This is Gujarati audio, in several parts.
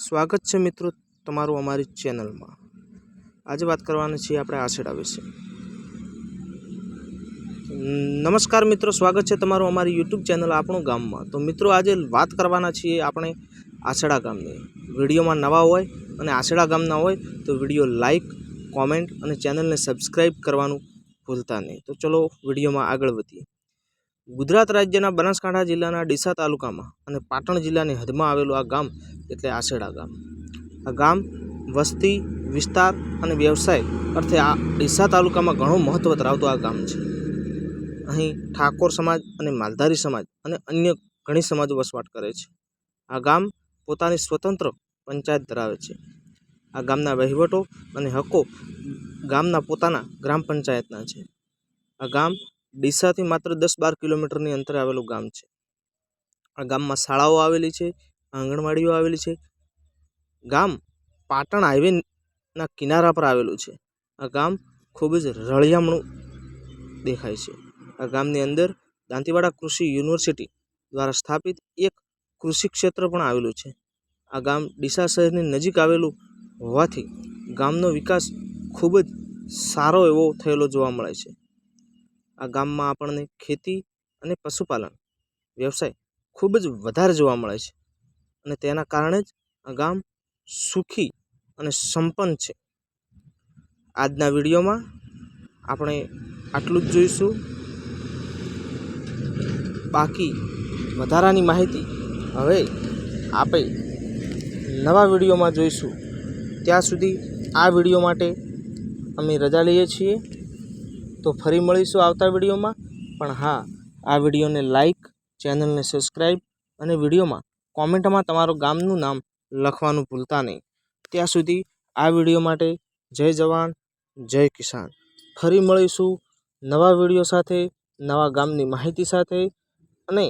સ્વાગત છે મિત્રો તમારું અમારી ચેનલમાં. આજે વાત કરવાની છીએ આપણે આશેડા વિશે. નમસ્કાર મિત્રો, સ્વાગત છે તમારું અમારી યુટ્યુબ ચેનલ આપણું ગામમાં. તો મિત્રો, આજે વાત કરવાના છીએ આપણે આશેડા ગામની. વિડીયોમાં નવા હોય અને આશેડા ગામના હોય તો વીડિયો લાઈક, કોમેન્ટ અને ચેનલને સબસ્ક્રાઈબ કરવાનું ભૂલતા નહીં. તો ચલો વિડીયોમાં આગળ વધીએ. ગુજરાત રાજ્યના બનાસકાંઠા જિલ્લાના ડીસા તાલુકામાં અને પાટણ જિલ્લાની હદમાં આવેલું આ ગામ એટલે આશેડા ગામ. આ ગામ વસ્તી, વિસ્તાર અને વ્યવસાય અર્થે આ ડીસા તાલુકામાં ઘણું મહત્ત્વ ધરાવતું આ ગામ છે. અહીં ઠાકોર સમાજ અને માલધારી સમાજ અને અન્ય ઘણી સમાજો વસવાટ કરે છે. આ ગામ પોતાની સ્વતંત્ર પંચાયત ધરાવે છે. આ ગામના વહીવટો અને હકો ગામના પોતાના ગ્રામ પંચાયતના છે. આ ગામ ડીસાથી માત્ર દસ બાર કિલોમીટરની અંતરે આવેલું ગામ છે. આ ગામમાં શાળાઓ આવેલી છે, આંગણવાડીઓ આવેલી છે. ગામ પાટણ હાઈવેના કિનારા પર આવેલું છે. આ ગામ ખૂબ જ રળિયામણું દેખાય છે. આ ગામની અંદર દાંતીવાડા કૃષિ યુનિવર્સિટી દ્વારા સ્થાપિત એક કૃષિ ક્ષેત્ર પણ આવેલું છે. આ ગામ ડીસા શહેરની નજીક આવેલું હોવાથી ગામનો વિકાસ ખૂબ જ સારો એવો થયેલો જોવા મળે છે. આ ગામમાં આપણને ખેતી અને પશુપાલન વ્યવસાય ખૂબ જ વધારે જોવા મળે છે. અને તેના કારણે જ આ ગામ સુખી અને સંપન્ન છે. આજના વિડીયોમાં આપણે આટલું જ જોઈશું. બાકી વધારાની માહિતી હવે આપણે નવા વિડીયોમાં જોઈશું. ત્યાં સુધી આ વીડિયો માટે અમે રજા લઈએ છીએ. તો ફરી મળીશું આવતા વિડીયોમાં. પણ હા, આ વિડીયોને લાઈક, ચેનલને સબસ્ક્રાઈબ અને વિડીયોમાં કોમેન્ટમાં તમારું ગામનું નામ લખવાનું ભૂલતા નહીં. ત્યાં સુધી આ વીડિયો માટે જય જવાન, જય કિસાન. ફરી મળીશું નવા વીડિયો સાથે, નવા ગામની માહિતી સાથે અને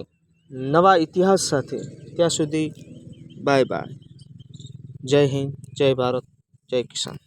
નવા ઇતિહાસ સાથે. ત્યાં સુધી બાય બાય. જય હિન્દ, જય ભારત, જય કિસાન.